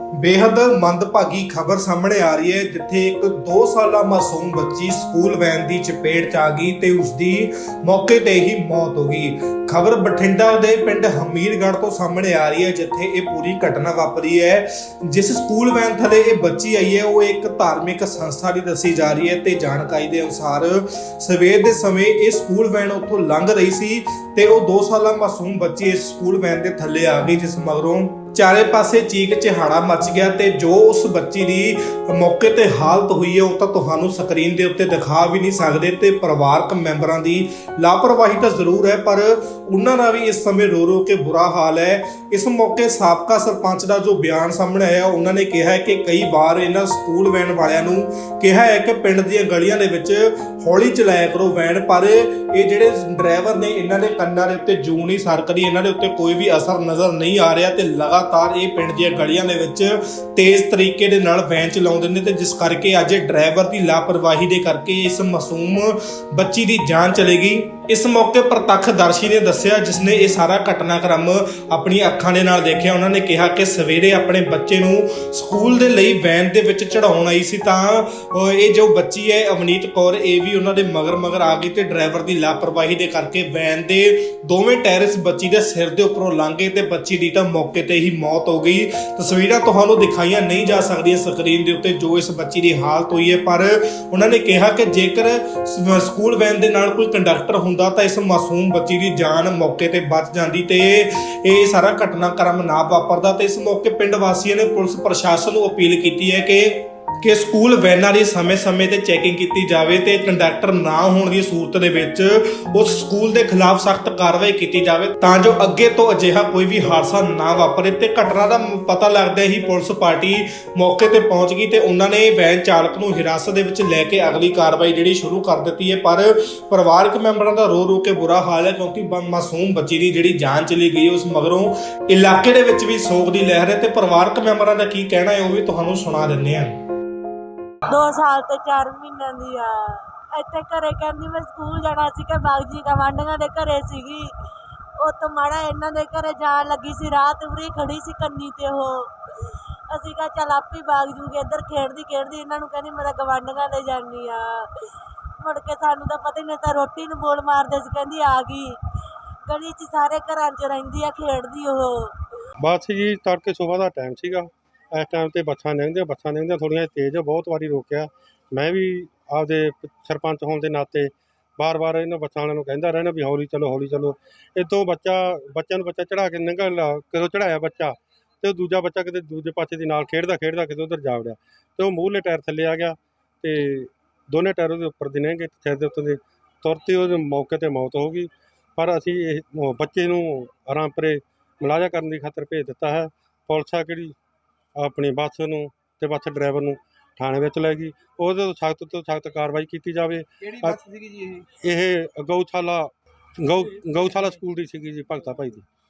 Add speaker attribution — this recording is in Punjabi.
Speaker 1: ਬੇਹੱਦ ਮੰਦਭਾਗੀ ਖਬਰ ਸਾਹਮਣੇ ਆ ਰਹੀ ਹੈ, ਜਿੱਥੇ ਇੱਕ 2 ਸਾਲਾ ਮਾਸੂਮ ਬੱਚੀ ਸਕੂਲ ਵੈਨ ਦੀ ਚਪੇਟ 'ਚ ਆ ਗਈ ਤੇ ਉਸ ਦੀ ਮੌਕੇ ਤੇ ਹੀ ਮੌਤ ਹੋ ਗਈ। ਖਬਰ ਬਠਿੰਡਾ ਦੇ ਪਿੰਡ ਹਮੀਰਗੜ੍ਹ ਤੋਂ ਸਾਹਮਣੇ ਆ ਰਹੀ ਹੈ, ਜਿੱਥੇ ਇਹ ਪੂਰੀ ਘਟਨਾ ਵਾਪਰੀ ਹੈ। ਜਿਸ ਸਕੂਲ ਵੈਨ ਥਲੇ ਇਹ ਬੱਚੀ ਆਈ ਹੈ, ਉਹ ਇੱਕ ਧਾਰਮਿਕ ਸੰਸਥਾ ਦੀ ਦੱਸੀ ਜਾ ਰਹੀ ਹੈ ਤੇ ਜਾਣਕਾਰੀ ਦੇ ਅਨੁਸਾਰ ਸਵੇਰ ਦੇ ਸਮੇਂ ਇਹ ਸਕੂਲ ਵੈਨ ਉੱਥੋਂ ਲੰਘ ਰਹੀ ਸੀ ਤੇ ਉਹ 2 ਸਾਲਾਂ ਮਾਸੂਮ ਬੱਚੀ ਇਸ ਸਕੂਲ ਵੈਨ ਦੇ ਥੱਲੇ ਆ ਗਈ, ਜਿਸ ਮਗਰੋਂ ਚਾਰੇ ਪਾਸੇ ਚੀਕ ਚਿਹਾੜਾ ਮਚ ਗਿਆ ਤੇ ਜੋ ਉਸ ਬੱਚੀ ਦੀ ਮੌਕੇ ਤੇ ਹਾਲਤ ਹੋਈ ਹੈ, ਉਹ ਤਾਂ ਤੁਹਾਨੂੰ ਸਕਰੀਨ ਦੇ ਉੱਤੇ ਦਿਖਾ ਵੀ ਨਹੀਂ ਸਕਦੇ ਤੇ ਪਰਿਵਾਰਕ ਮੈਂਬਰਾਂ ਦੀ ਲਾਪਰਵਾਹੀ ਤਾਂ ਜ਼ਰੂਰ ਹੈ, ਪਰ ਉਹਨਾਂ ਦਾ ਵੀ ਇਸ ਸਮੇਂ ਰੋ ਰੋ ਕੇ ਬੁਰਾ ਹਾਲ ਹੈ। ਇਸ ਮੌਕੇ ਸਾਬਕਾ ਸਰਪੰਚ ਦਾ ਜੋ ਬਿਆਨ ਸਾਹਮਣੇ ਆਇਆ, ਉਹਨਾਂ ਨੇ ਕਿਹਾ ਹੈ ਕਿ ਕਈ ਵਾਰ ਇਹਨਾਂ ਸਕੂਲ ਵੈਨ ਵਾਲਿਆਂ ਨੂੰ ਕਿਹਾ ਹੈ ਕਿ ਪਿੰਡ ਦੀਆਂ ਗਲੀਆਂ ਦੇ ਵਿੱਚ ਹੌਲੀ ਚਲਾਇਆ ਕਰੋ ਵੈਨ, ਪਰ ਇਹ ਜਿਹੜੇ ਡਰਾਈਵਰ ਨੇ, ਇਹਨਾਂ ਦੇ ਕੰਨਾਂ ਦੇ ਉੱਤੇ ਜੂ ਨਹੀਂ ਸਰਕਦੀ, ਇਹਨਾਂ ਦੇ ਉੱਤੇ ਕੋਈ ਵੀ ਅਸਰ ਨਜ਼ਰ ਨਹੀਂ ਆ ਰਿਹਾ ਤੇ ਲਗਾਤਾਰ ਇਹ ਪਿੰਡ ਦੀਆਂ ਗਲੀਆਂ ਦੇ ਵਿੱਚ ਤੇਜ਼ ਤਰੀਕੇ ਦੇ ਨਾਲ ਵੈਨ ਚਲਾਉਂਦੇ ਨੇ ਤੇ ਜਿਸ ਕਰਕੇ ਅੱਜ ਡਰਾਈਵਰ ਦੀ ਲਾਪਰਵਾਹੀ ਦੇ ਕਰਕੇ ਇਸ ਮਾਸੂਮ ਬੱਚੀ ਦੀ ਜਾਨ ਚਲੀ ਗਈ ਇਸ ਮੌਕੇ ਪ੍ਰਤੱਖਦਰਸ਼ੀ ਨੇ ਦੱਸਿਆ ਜਿਸ ਨੇ ਇਹ ਸਾਰਾ ਘਟਨਾਕ੍ਰਮ ਆਪਣੀ ਅੱਖਾਂ ਦੇ ਨਾਲ ਦੇਖਿਆ, ਉਹਨਾਂ ਨੇ ਕਿਹਾ ਕਿ ਸਵੇਰੇ ਆਪਣੇ ਬੱਚੇ ਨੂੰ ਸਕੂਲ ਦੇ ਲਈ ਵੈਨ ਦੇ ਵਿੱਚ ਚੜਾਉਣ ਆਈ ਸੀ ਤਾਂ ਇਹ ਜੋ ਬੱਚੀ ਹੈ, ਅਵਨੀਤ ਕੌਰ, ਇਹ ਵੀ ਉਹਨਾਂ ਦੇ ਮਗਰ ਮਗਰ ਆ ਗਈ ਤੇ ਡਰਾਈਵਰ ਦੀ ਲਾਪਰਵਾਹੀ ਦੇ ਕਰਕੇ ਵੈਨ ਦੇ ਦੋਵੇਂ ਟਾਇਰ ਬੱਚੀ ਦੇ ਸਿਰ ਦੇ ਉੱਪਰੋਂ ਲੰਘ ਗਏ ਤੇ ਬੱਚੀ ਦੀ ਤਾਂ ਮੌਕੇ ਤੇ ਹੀ ਮੌਤ ਹੋ ਗਈ। ਤਸਵੀਰਾਂ ਤੁਹਾਨੂੰ ਦਿਖਾਈਆਂ ਨਹੀਂ ਜਾ ਸਕਦੀਆਂ ਸਕਰੀਨ ਦੇ ਉੱਤੇ ਜੋ ਇਸ ਬੱਚੀ ਦੀ ਹਾਲਤ ਹੋਈ ਹੈ, ਪਰ ਉਹਨਾਂ ਨੇ ਕਿਹਾ ਕਿ ਜੇਕਰ ਸਕੂਲ ਵੈਨ ਦੇ ਨਾਲ ਕੋਈ ਕੰਡਕਟਰ ਹੁੰਦਾ ਤਾਂ ਇਸ ਮਾਸੂਮ ਬੱਚੀ ਦੀ ਜਾਨ ਮੌਕੇ ਤੇ ਬਚ ਜਾਂਦੀ ਤੇ ਇਹ ਸਾਰਾ ਘਟਨਾਕ੍ਰਮ ਨਾ ਵਾਪਰਦਾ ਤੇ ਇਸ ਮੌਕੇ ਪਿੰਡ ਵਾਸੀਆਂ ਨੇ ਪੁਲਿਸ ਪ੍ਰਸ਼ਾਸਨ ਨੂੰ ਅਪੀਲ ਕੀਤੀ ਹੈ ਕਿ ਕਿ ਸਕੂਲ ਵੈਨਾਂ ਦੀ ਸਮੇਂ-ਸਮੇਂ ਤੇ ਚੈਕਿੰਗ ਕੀਤੀ ਜਾਵੇ ਤੇ ਕੰਡਕਟਰ ਨਾ ਹੋਣ ਦੀ ਸੂਰਤ ਦੇ ਵਿੱਚ ਉਸ ਸਕੂਲ ਦੇ ਖਿਲਾਫ ਸਖਤ ਕਾਰਵਾਈ ਕੀਤੀ ਜਾਵੇ ਤਾਂ ਜੋ ਅੱਗੇ ਤੋਂ ਅਜਿਹਾ ਕੋਈ ਵੀ ਹਾਦਸਾ ਨਾ ਵਾਪਰੇ ਤੇ ਘਟਨਾ ਦਾ ਪਤਾ ਲੱਗਦਾ ਹੀ ਪੁਲਿਸ ਪਾਰਟੀ ਮੌਕੇ ਤੇ ਪਹੁੰਚ ਗਈ ਤੇ ਉਹਨਾਂ ਨੇ ਵੈਨ ਚਾਲਕ ਨੂੰ ਹਿਰਾਸਤ ਦੇ ਵਿੱਚ ਲੈ ਕੇ ਅਗਲੀ ਕਾਰਵਾਈ ਜਿਹੜੀ ਸ਼ੁਰੂ ਕਰ ਦਿੱਤੀ ਹੈ। ਪਰ ਪਰਿਵਾਰਕ ਮੈਂਬਰਾਂ ਦਾ ਰੋ ਰੋ ਕੇ ਬੁਰਾ ਹਾਲ ਹੈ ਕਿਉਂਕਿ ਮਾਸੂਮ ਬੱਚੀ ਦੀ ਜਿਹੜੀ ਜਾਨ ਚਲੀ ਗਈ ਉਸ ਮਗਰੋਂ ਇਲਾਕੇ ਦੇ ਵਿੱਚ ਵੀ ਸੋਗ ਦੀ ਲਹਿਰ ਹੈ ਤੇ ਪਰਿਵਾਰਕ ਮੈਂਬਰਾਂ ਦਾ ਕੀ ਕਹਿਣਾ ਹੈ ਉਹ ਵੀ ਤੁਹਾਨੂੰ ਸੁਣਾ ਦਿੰਨੇ ਆ
Speaker 2: ਦੋ ਸਾਲ ਤੇ ਚਾਰ ਮਹੀਨਿਆਂ ਦੀ ਆ। ਇੱਥੇ ਘਰੇ ਕਹਿੰਦੀ ਮੈਂ ਸਕੂਲ ਜਾਣਾ ਸੀ ਕਿ ਬਾਗਜੀ ਗਵਾਂਢੀਆਂ ਦੇ ਘਰੇ ਸੀਗੀ। ਉਹ ਤੋਂ ਮਾੜਾ ਇਹਨਾਂ ਦੇ ਘਰੇ ਜਾਣ ਲੱਗੀ ਸੀ, ਰਾਤ ਉਰੇ ਖੜੀ ਸੀ ਕੰਨੀ ਤੇ ਉਹ। ਅਸੀਂ ਕਹਾ, ਚਲ ਆਪੀ ਬਾਗ ਜੂਗੇ, ਇੱਧਰ ਖੇਡਦੀ ਖੇਡਦੀ ਇਹਨਾਂ ਨੂੰ ਕਹਿੰਦੀ ਮੈਂ ਤਾਂ ਦੇ ਜਾਣੀ ਆ। ਮੁੜ ਕੇ ਸਾਨੂੰ ਤਾਂ ਪਤਾ ਹੀ ਨਹੀਂ, ਤਾਂ ਰੋਟੀ ਨੂੰ ਬੋਲ ਮਾਰਦੇ ਸੀ, ਕਹਿੰਦੀ ਆ ਗਈ। ਗਲੀ 'ਚ ਸਾਰੇ ਘਰਾਂ 'ਚ ਰਹਿੰਦੀ ਆ, ਖੇਡਦੀ ਉਹ।
Speaker 3: ਬਸ ਜੀ ਤੜਕੇ ਸਵੇਰ ਦਾ ਟਾਈਮ ਸੀਗਾ। ਇਸ ਟਾਈਮ ਤੇ ਬੱਸਾਂ ਲੰਘਦੀਆਂ ਬੱਸਾਂ ਲੰਘਦੀਆਂ ਥੋੜ੍ਹੀਆਂ ਤੇਜ਼ ਆ, ਬਹੁਤ ਵਾਰੀ ਰੋਕਿਆ। ਮੈਂ ਵੀ ਆਪਦੇ ਪ- ਸਰਪੰਚ ਹੋਣ ਦੇ ਨਾਤੇ ਬਾਰ-ਬਾਰ ਇਹਨਾਂ ਬੱਸਾਂ ਵਾਲਿਆਂ ਨੂੰ ਕਹਿੰਦਾ ਰਹਿਣਾ ਵੀ ਹੌਲੀ ਚਲੋ ਹੌਲੀ ਚਲੋ। ਇਤੋਂ ਬੱਚਾ ਬੱਚਿਆਂ ਨੂੰ ਬੱਚਾ ਚੜਾ ਕੇ ਲੰਘਣ ਲਾ ਕਦੋਂ ਚੜਾਇਆ ਬੱਚਾ ਤੇ ਉਹ ਦੂਜਾ ਬੱਚਾ ਕਿਤੇ ਦੂਜੇ ਪਾਸੇ ਦੀ ਨਾਲ ਖੇਡਦਾ ਖੇਡਦਾ ਕਿਤੇ ਉਧਰ ਜਾ ਵੜਿਆ। ਤੇ ਉਹ ਮੂਹਰਲੇ ਟਾਇਰ ਥੱਲੇ ਆ ਗਿਆ ਤੇ ਦੋਨੇ ਟਾਇਰ ਉਹਦੇ ਉੱਪਰ ਦੀ ਲੰਘੇ ਸਿਰ ਦੇ ਉੱਤੇ ਦੇ ਤੁਰਤੇ ਉਹਦੇ ਮੌਕੇ ਤੇ ਮੌਤ ਹੋ ਗਈ। ਪਰ ਅਸੀਂ ਇਹ ਬੱਚੇ ਨੂੰ ਆਰਾਮਪੁਰੇ ਮੁਲਾਜ਼ਾ ਕਰਨ ਦੀ ਖਾਤਰ ਭੇਜ ਦਿੱਤਾ ਹੈ। ਪੁਲਿਸ ਆ ਕਿਹੜੀ ਆਪਣੀ ਬੱਸ ਨੂੰ ਤੇ ਬੱਸ ਡਰਾਈਵਰ ਨੂੰ ਥਾਣੇ ਵਿੱਚ ਲੈ ਗਈ। ਉਹਦੇ ਤੋਂ ਸਖਤ ਤੋਂ ਸਖਤ ਕਾਰਵਾਈ ਕੀਤੀ ਜਾਵੇ।
Speaker 4: ਕਿਹੜੀ
Speaker 3: ਬੱਸ
Speaker 4: ਬੱਸ ਸੀਗੀ ਜੀ ਇਹ?
Speaker 3: ਇਹ ਗਊਸ਼ਾਲਾ ਗਊ ਗਊਸ਼ਾਲਾ ਸਕੂਲ ਦੀ ਸੀਗੀ ਜੀ ਭਗਤਾ ਭਾਈ ਦੀ।